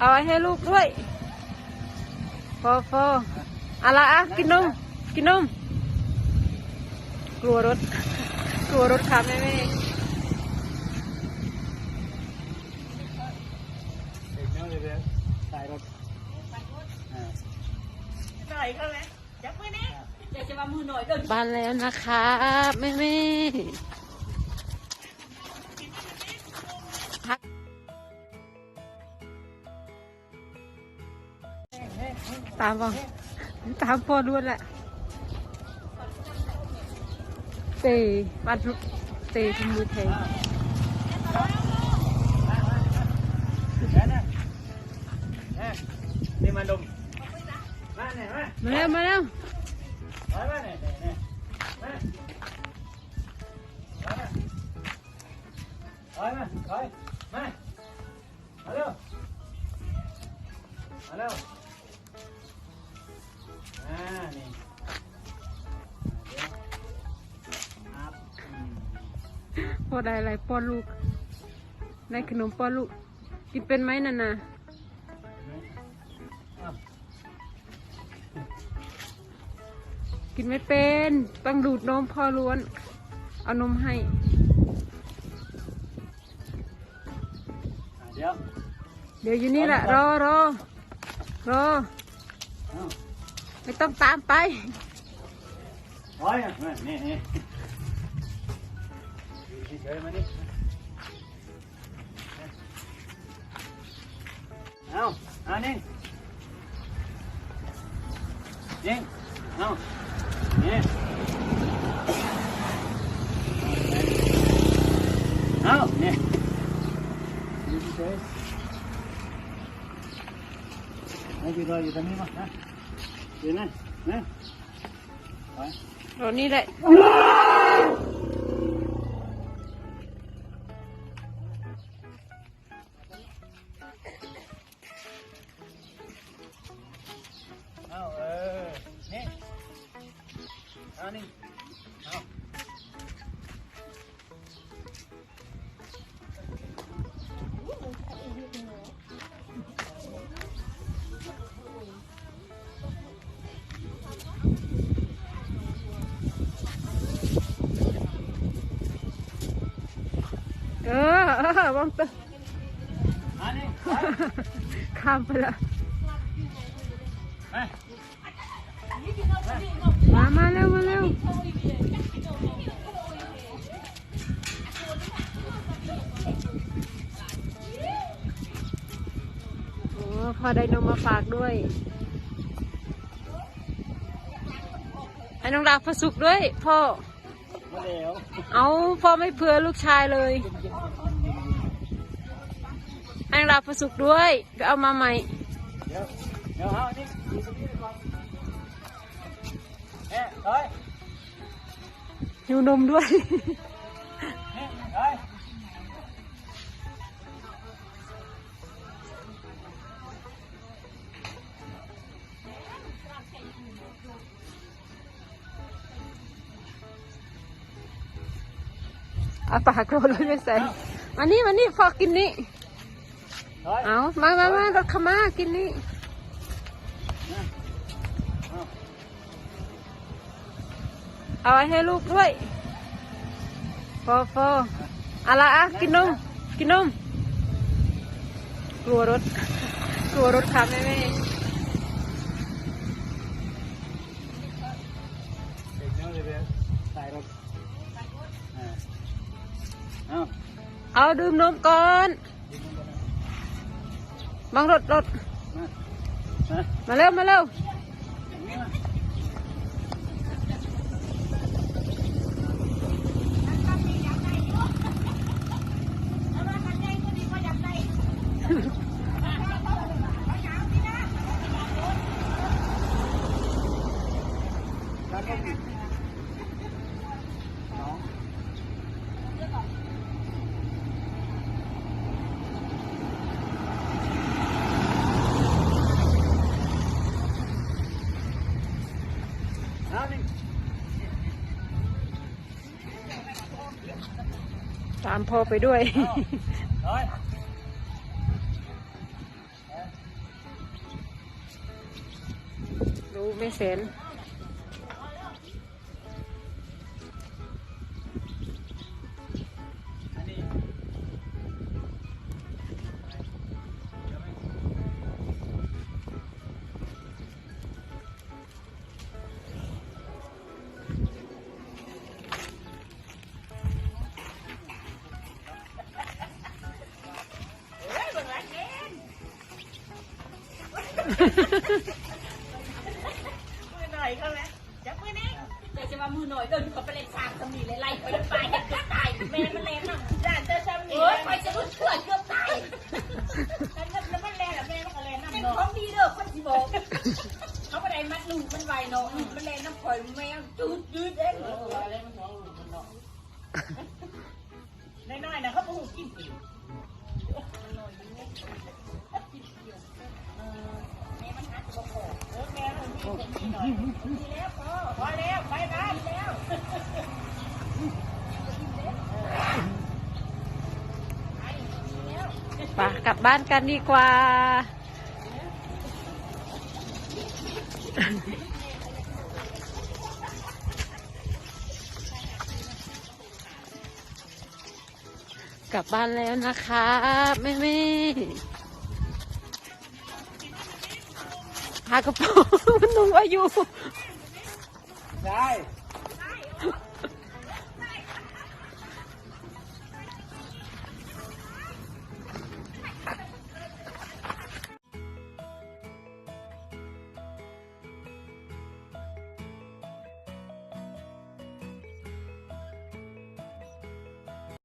เอาไว้ให้ลูกด้วยฟอฟออะไรอะกินนมกินนมกลัวรถ กลัวรถค่ะแม่แม่เด็กน้อยเลยสายรถอ่าบ้านแล้วนะคะแม่แม่ ตามบ่ตามพ่อด้วนแหละเตะบ้านทุกเตะทุกมือเทแค่นั้นแค่นี่มาดมมาเนี่ยมามาแล้วมาแล้วมาเนี่ยเนี่ยเนี่ยมามามามามาเร็วมาเร็ว อ่า นี่เดี๋ยวครับอืมพ่อได้อะไรป้อนลูก ได้ขนมป้อนลูก กินเป็นไหมนันน่ะอ้าวกินไม่เป็น ต้องดูดนมพ่อล้วน เอานมให้ อ่าเดี๋ยวเดี๋ยวอยู่นี่แหละรอรอรอเอ้า ไม่ต้องตามไปถอยอะมานี่นี่อยู่เฉยๆมานี่เอาเอานิ่งนิ่งเอานี่เอานี่อยู่เฉยๆให้อยู่รออยู่ตรงนี้มั้งนะ อยู่นั่นนะไปรอนี่แห ออเออวางตัวเอานี่ไปข้ามไปละไปมามาเร็วมาเร็วโอ้พอได้นมมาฝากด้วยให้น้องดาวพระสุกด้วยพ่อมาแล้วเอาพ่อไม่เผื่อลูกชายเลยให้น้อ งดาวพระสุกด้วย ไปเอามาใหม่เดี๋ยวเดี๋ยวเอานี่อยู่ตรงนี้ก่อนเอ๊ะถอยหิวนมด้วย นี่ถอยเอาปากโกรธเลยไม่ใส่มานี่มานี่พอกินนี่ เอามามามารถขมากินนี่เอาเอาไว้ให้ลูกด้วยฟอฟออะไรอะกินนมกินนมกลัวรถกลัวรถค่ะแม่แม่เด็กน้อยเลยสายรถอ่าเอาเอาดื่มนมก่อน บังรถรถมามามาเร็วมาเร็วามพ่อไปด้วย รู้ไม่เสน มือหน่อยเขาไหมจับมือนี่เดี๋ยวจะมามือหน่อยเดินเขาไปเล่นสามสมีเลยไล่ไปไปเกือบตายแม่มันแรงมากด่านเจอซ้ำนี่เอ้ยไปจะรุ่นเถื่อนเกือบตายแล้วแล้วมันแรงอะแม่มันก็แรงน้ำเนาะของดีเด้อคนที่บอกเขาไปได้มัดลูกมันไวเนาะมันแรงน้ำข่อยแมวจืดจืดเองน้อยๆนะเขาพูดกิน พอแล้วไปบ้านแล้วไปกลับบ้านกันดีกว่า กลับบ้านแล้วนะคะแม่แม่ พากระเป๋ามันนุ่มอายุ ได้